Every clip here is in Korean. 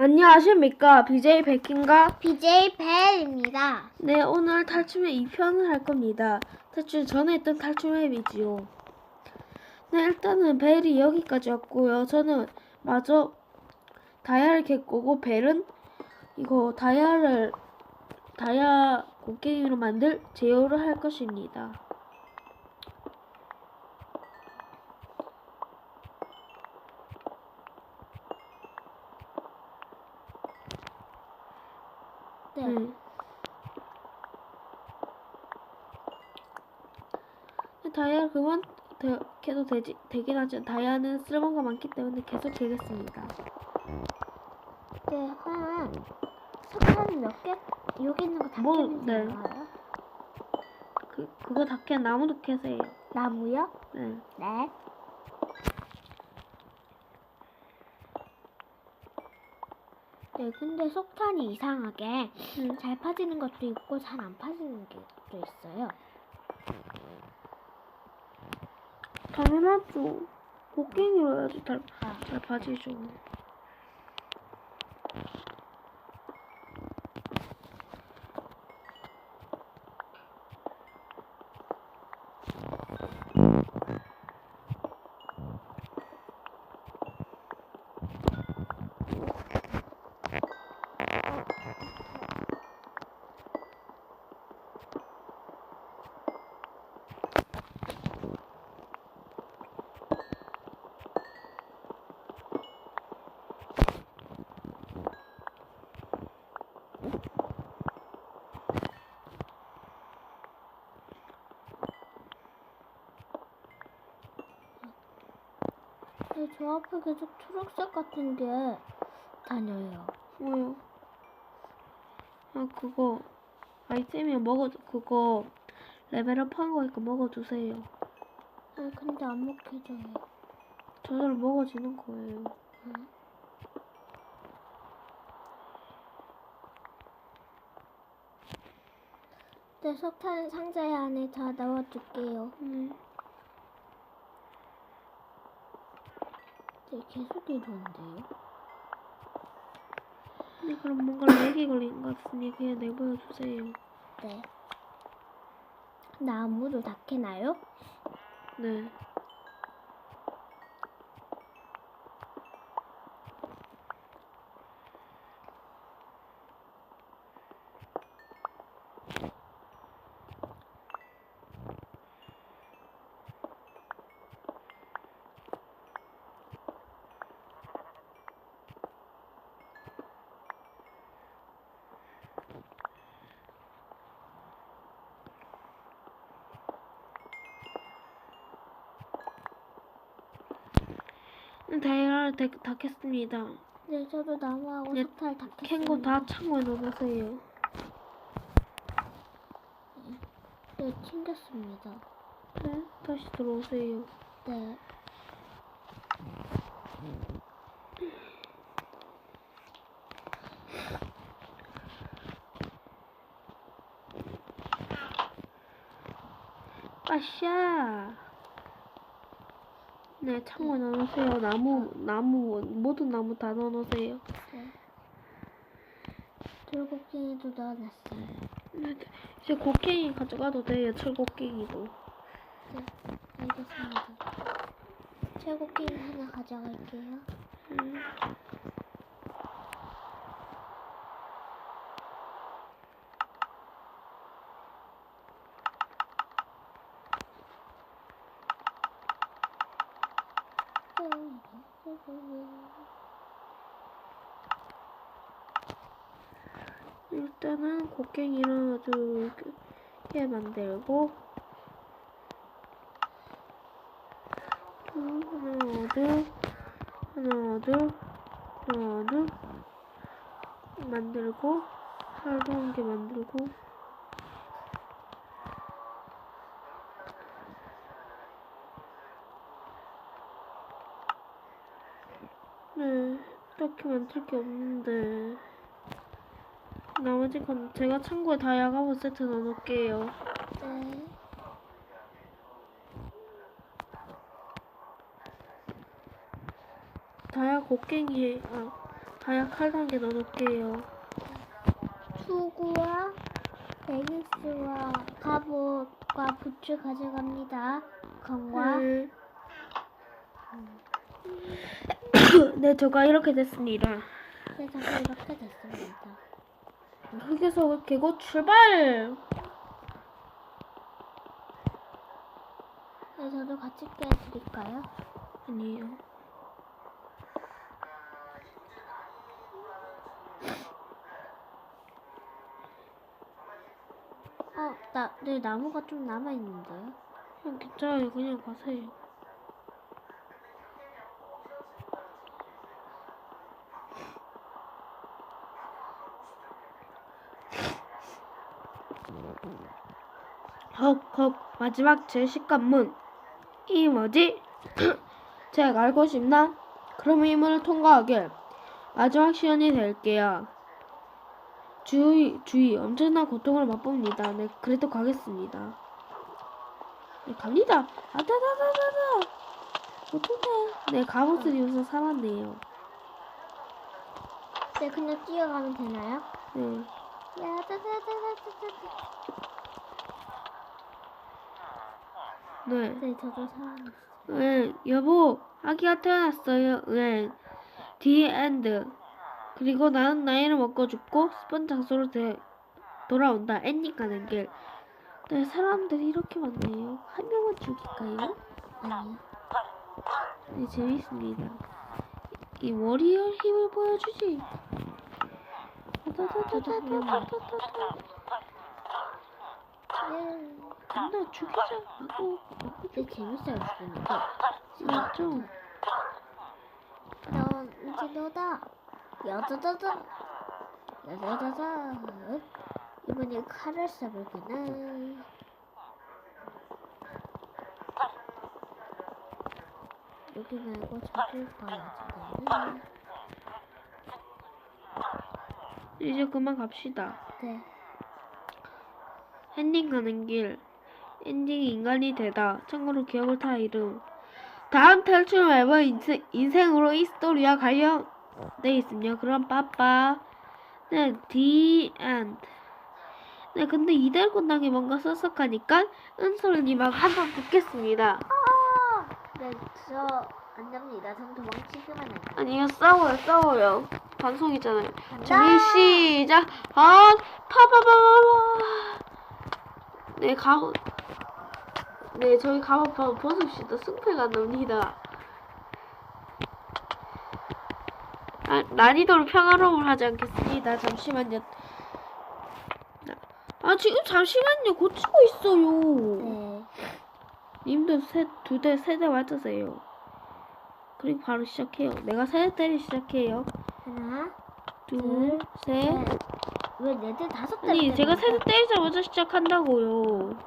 안녕하십니까. BJ 백인가? BJ 벨입니다. 네, 오늘 탈춤의 2편을 할 겁니다. 탈춤 전에 했던 탈춤 앱이지요. 네, 일단은 벨이 여기까지 왔고요. 저는 마저 다이아를 겟고고 벨은 이거 다이아를 다이아 곡괭이로 만들 제어를 할 것입니다. 네. 음. 다이아 그만 되, 계속 되지, 되긴 하죠. 다이아는 쓸모가 많기 때문에 계속 되겠습니다. 네, 한 석탄 몇 개? 여기 있는 거다 뭐, 캐면 네. 되나요? 그, 그거 다 캐, 나무도 캐세요. 나무요? 네. 네. 네, 근데 석탄이 이상하게 음. 잘 파지는 것도 있고 잘 안 파지는 것도 있어요. 당연하죠. 곡괭이로 해야지 잘, 아, 잘 봐지죠. 네, 저 앞에 계속 초록색 같은 게 다녀요. 뭐요? 아, 그거, 아이템이 먹어, 그거, 레벨업 한 거니까 먹어주세요. 아, 근데 안 먹혀져요. 저절로 먹어지는 거예요. 응. 네, 석탄 상자 안에 다 넣어줄게요. 네. 네, 계속 이러는데요. 네, 그럼 뭔가 렉이 걸린 것 같으니 그냥 내버려 주세요. 네. 나무도 다 캐나요? 네. 다이아를 다, 다 캤습니다. 네, 저도 나무하고 네, 석탄 다캔거 캤습니다. 다 창고에 넣어보세요. 네, 챙겼습니다. 네, 다시 들어오세요. 네. 아샤. 네, 창고에 넣어놓으세요. 나무, 나무, 모든 나무 다 넣어놓으세요. 네. 돌고갱이도 넣어놨어요. 네, 네. 이제 곡괭이 가져가도 돼요. 철곡괭이도. 네, 알겠습니다. 최고갱이 하나 가져갈게요. 음. 일단은 곡괭이를 아주 크게 만들고. 음, 하나 둘 하나 둘 하나 둘 만들고 새로운 게 만들고 네 딱히 만들 게 없는데 나머지 건 제가 창고에 다이아가보 세트 넣어놓을게요. 네. 다이아 곡괭이 아 다이아 칼 단계 넣어놓을게요. 투구와 베니스와 갑옷과 부츠 가져갑니다. 건과 네. 네, 저가 이렇게 됐습니다. 그래서 이렇게 됐습니다. 흑에서 개고 출발! 네, 저도 같이 깨드릴까요? 아니에요. 어, 나, 네, 나무가 좀 남아있는데요? 그냥 괜찮아요. 그냥 가세요. 마지막 제시관문. 이 뭐지? 제가 알고 싶나? 그럼 이 문을 통과하길 마지막 시간이 될게요. 주의 주의. 엄청난 고통을 맛봅니다. 네 그래도 가겠습니다. 네 갑니다. 아다다다다다. 어떡해. 네 갑옷을 입어서 살았네요. 네, 그냥 뛰어가면 되나요? 네. 야, 따다다다다다. 네. 네, 저도 사랑했어요. 네, 여보, 아기가 태어났어요. 네. The 그리고 나는 나이를 먹고 죽고 스펀 장소로 되, 돌아온다. 앤니 가는 길. 네, 사람들이 이렇게 많네요. 한 명만 죽일까요? 네, 재밌습니다. 이 워리어 힘을 보여주지. 따다다다다다다다. 죽이자. 하고 네, 재밌어요, 보니까. 맞죠? 넌 이제 너다. 야다다다. 야다다다. 이번에 칼을 써볼게나. 여기 말고 저길 가야지. 이제 그만 갑시다. 네. 엔딩 가는 길. 엔딩이 인간이 되다. 참고로 기억을 타 이름. 다음 탈출 맵은 인생, 인생으로 이 스토리와 관련돼 있으며 그럼 빠빠. 네, the end. 네, 근데 이달 군당이 뭔가 썩썩하니까 은솔님하고 한번 붙겠습니다. 아! 네, 저, 안 됩니다. 전 도망치기만 할게요. 아니요, 싸워요, 싸워요. 방송이잖아요. 준비 시작. 아, 파바바바바. 네, 가. 네, 저희 가봐봐 벗읍시다. 승패가 납니다. 아, 난이도를 평화로움을 하지 않겠습니다. 잠시만요. 아, 지금 잠시만요. 고치고 있어요. 네. 님도 세, 두 대, 세 대 맞으세요. 그리고 바로 시작해요. 내가 세 대를 시작해요. 하나, 둘, 둘, 셋. 셋. 왜 네들 다섯 대? 아니 제가 세대 때리자마자 시작한다고요.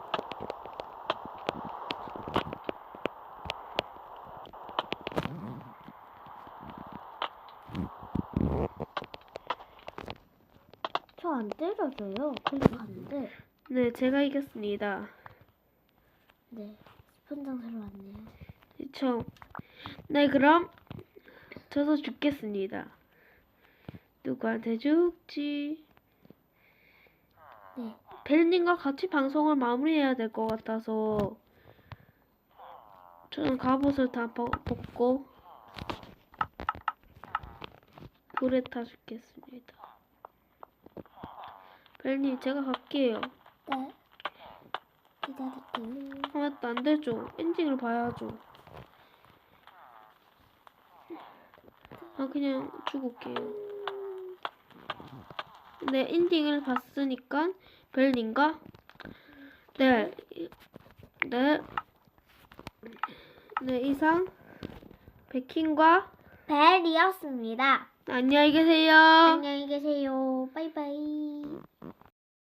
저 안 때려져요. 클릭하는데. 네, 제가 이겼습니다. 네. 스폰 장사로 왔네요. 그쵸? 네, 그럼 저도 죽겠습니다. 누구한테 죽지? 네. 벨님과 같이 방송을 마무리해야 될 것 같아서 저는 갑옷을 다 벗- 벗고 불에 타 죽겠습니다. 벨님, 제가 갈게요. 네. 기다릴게요. 아, 맞다, 안 되죠. 엔딩을 봐야죠. 아, 그냥 죽을게요. 네, 엔딩을 봤으니까, 벨님과, 네, 이- 네, 네, 이상, 백킹과, 벨이었습니다. 안녕히 계세요. 안녕히 계세요. 바이바이.